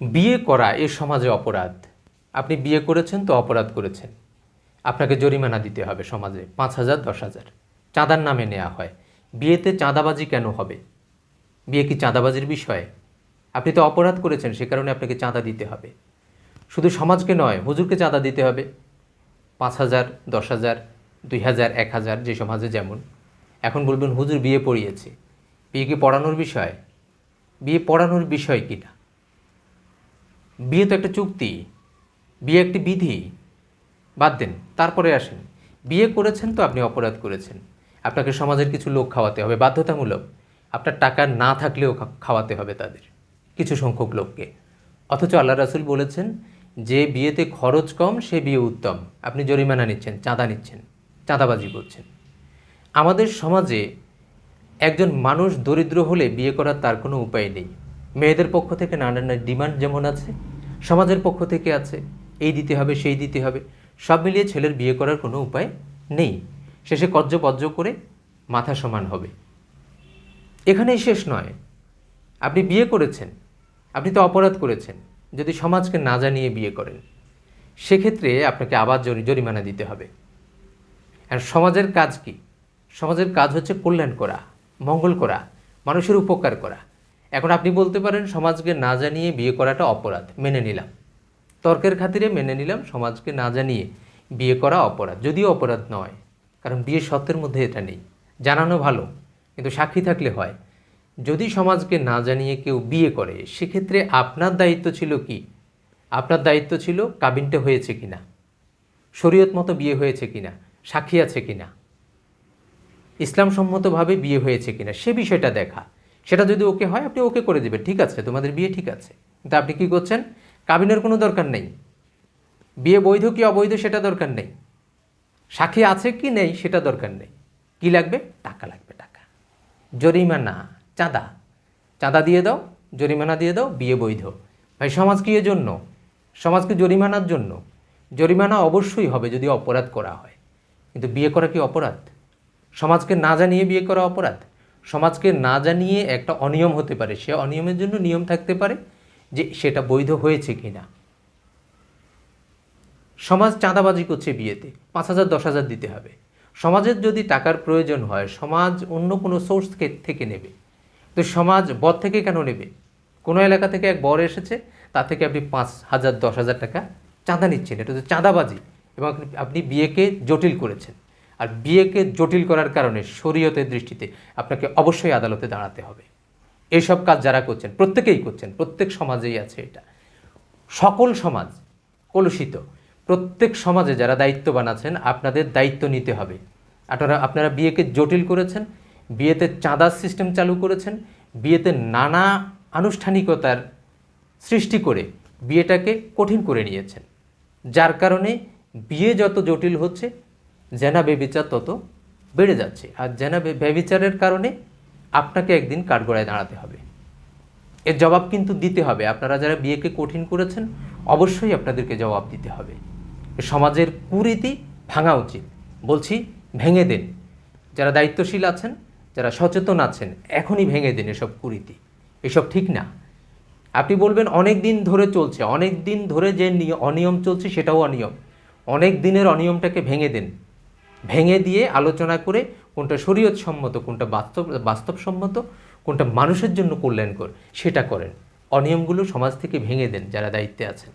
বিয়ে করা এ সমাজে অপরাধ। আপনি বিয়ে করেছেন তো অপরাধ করেছেন। আপনাকে জরিমানা দিতে হবে সমাজে, পাঁচ হাজার, দশ হাজার। চাঁদার নামে নেওয়া হয়। বিয়েতে চাঁদাবাজি কেন হবে? বিয়ে কি চাঁদাবাজির বিষয়? আপনি তো অপরাধ করেছেন, সে কারণে আপনাকে চাঁদা দিতে হবে। শুধু সমাজকে নয়, হুজুরকে চাঁদা দিতে হবে। পাঁচ হাজার, দশ হাজার, দুই হাজার, এক হাজার, যে সমাজে যেমন। এখন বলবেন, হুজুর বিয়ে পড়িয়েছে। বিয়ে কি পড়ানোর বিষয়? বিয়ে পড়ানোর বিষয় কি না বিয়ে তো একটা চুক্তি, বিয়ে একটি বিধি। বাদ দেন, তারপরে আসেন। বিয়ে করেছেন তো আপনি, অপরাধ করেছেন। আপনাকে সমাজের কিছু লোক খাওয়াতে হবে, বাধ্যতামূলক। আপনার টাকা না থাকলেও খাওয়াতে হবে তাদের, কিছু সংখ্যক লোককে। অথচ আল্লাহ রাসুল বলেছেন, যে বিয়েতে খরচ কম, সে বিয়ে উত্তম। আপনি জরিমানা নিচ্ছেন, চাঁদা নিচ্ছেন, চাঁদাবাজি করছেন। আমাদের সমাজে একজন মানুষ দরিদ্র হলে বিয়ে করার তার কোনো উপায় নেই। মেয়েদের পক্ষ থেকে নানান ডিমান্ড যেমন আছে, সমাজের পক্ষ থেকে আছে, এই দিতে হবে, সেই দিতে হবে, সব মিলিয়ে ছেলের বিয়ে করার কোনো উপায় নেই। শেষে কজ্জপজ্জ করে মাথা সমান হবে। এখানেই শেষ নয়। আপনি বিয়ে করেছেন, আপনি তো অপরাধ করেছেন, যদি সমাজকে না জানিয়ে বিয়ে করেন, সেক্ষেত্রে আপনাকে আবার জরি- জরিমানা দিতে হবে। আর সমাজের কাজ কি? সমাজের কাজ হচ্ছে কল্যাণ করা, মঙ্গল করা, মানুষের উপকার করা। এখন আপনি বলতে পারেন, সমাজকে না জানিয়ে বিয়ে করাটা অপরাধ, মেনে নিলাম। তর্কের খাতিরে মেনে নিলাম, সমাজকে না জানিয়ে বিয়ে করা অপরাধ, যদিও অপরাধ নয়, কারণ বিয়ে সত্যের মধ্যে এটা নেই। জানানো ভালো, কিন্তু সাক্ষী থাকলে হয়। যদি সমাজকে না জানিয়ে কেউ বিয়ে করে, সেক্ষেত্রে আপনার দায়িত্ব ছিল কি? আপনার দায়িত্ব ছিল কাবিনটা হয়েছে কিনা? শরীয়ত মতো বিয়ে হয়েছে কিনা? সাক্ষী আছে কি না ইসলামসম্মতভাবে বিয়ে হয়েছে কিনা? সে বিষয়টা দেখা। সেটা যদি ওকে হয়, আপনি ওকে করে দেবেন, ঠিক আছে, তোমাদের বিয়ে ঠিক আছে। কিন্তু আপনি কি করছেন? কাবিনের কোনো দরকার নেই। বিয়ে বৈধ কি অবৈধ সেটা দরকার নেই। সাক্ষী আছে কি নেই সেটা দরকার নেই। কি লাগবে? টাকা লাগবে, টাকা। জরিমানা, চাঁদা। চাঁদা দিয়ে দাও, জরিমানা দিয়ে দাও, বিয়ে বৈধ। ভাই, সমাজ কি এর জন্য সমাজকে জরিমানার জন্য? জরিমানা অবশ্যই হবে যদি অপরাধ করা হয়। কিন্তু বিয়ে করা কি অপরাধ? সমাজকে না জানিয়ে বিয়ে করা অপরাধ? সমাজকে না জানিয়ে একটা অনিয়ম হতে পারে। সে অনিয়মের জন্য নিয়ম থাকতে পারে যে সেটা বৈধ হয়েছে কি না সমাজ চাঁদাবাজি করছে বিয়েতে, পাঁচ হাজার, দশ হাজার দিতে হবে। সমাজের যদি টাকার প্রয়োজন হয়, সমাজ অন্য কোনো সোর্স থেকে নেবে। তো সমাজ বর থেকে কেন নেবে? কোনো এলাকা থেকে এক বর এসেছে তা থেকে আপনি পাঁচ হাজার, দশ হাজার টাকা চাঁদা নিচ্ছেন। এটা তো চাঁদাবাজি এবং আপনি- আপনি বিয়েকে জটিল করেছেন। আর বিয়েকে জটিল করার কারণে শরীয়তের দৃষ্টিতে আপনাকে অবশ্যই আদালতে দাঁড়াতে হবে। এইসব কাজ যারা করছেন, প্রত্যেকেই করছেন, প্রত্যেক সমাজেই আছে এটা। সকল সমাজ, কলুষিত, প্রত্যেক সমাজে যারা দায়িত্ববান আছেন, আপনাদের দায়িত্ব নিতে হবে। আপনারা আপনারা বিয়েকে জটিল করেছেন, বিয়েতে চাঁদার সিস্টেম চালু করেছেন, বিয়েতে নানা আনুষ্ঠানিকতার সৃষ্টি করে বিয়েটাকে কঠিন করে নিয়েছেন। যার কারণে বিয়ে যত জটিল হচ্ছে জেনা বেবিচার তত বেড়ে যাচ্ছে। আর জেনা বে- ব্যভিচারের কারণে আপনাকে একদিন কাঠগড়ায় দাঁড়াতে হবে। এর জবাব কিন্তু দিতে হবে। আপনারা যারা বিয়েকে কঠিন করেছেন, অবশ্যই আপনাদেরকে জবাব দিতে হবে। সমাজের কুরীতি ভাঙা উচিত। বলছি, ভেঙে দেন। যারা দায়িত্বশীল আছেন, যারা সচেতন আছেন, এখনই ভেঙে দিন এসব কুরীতি। এসব ঠিক না। আপনি বলবেন, অনেক দিন ধরে চলছে। অনেক দিন ধরে যে নিয়- অনিয়ম চলছে, সেটাও অনিয়ম। অনেক দিনের অনিয়মটাকে ভেঙে দেন। ভেঙে দিয়ে আলোচনা করে কোনটা শরীয়ত সম্মত কোনটা বাস্তব, বাস্তবসম্মত, কোনটা মানুষের জন্য কল্যাণকর, সেটা করেন। অনিয়মগুলো সমাজ থেকে ভেঙে দেন যারা দায়িত্বে আছেন।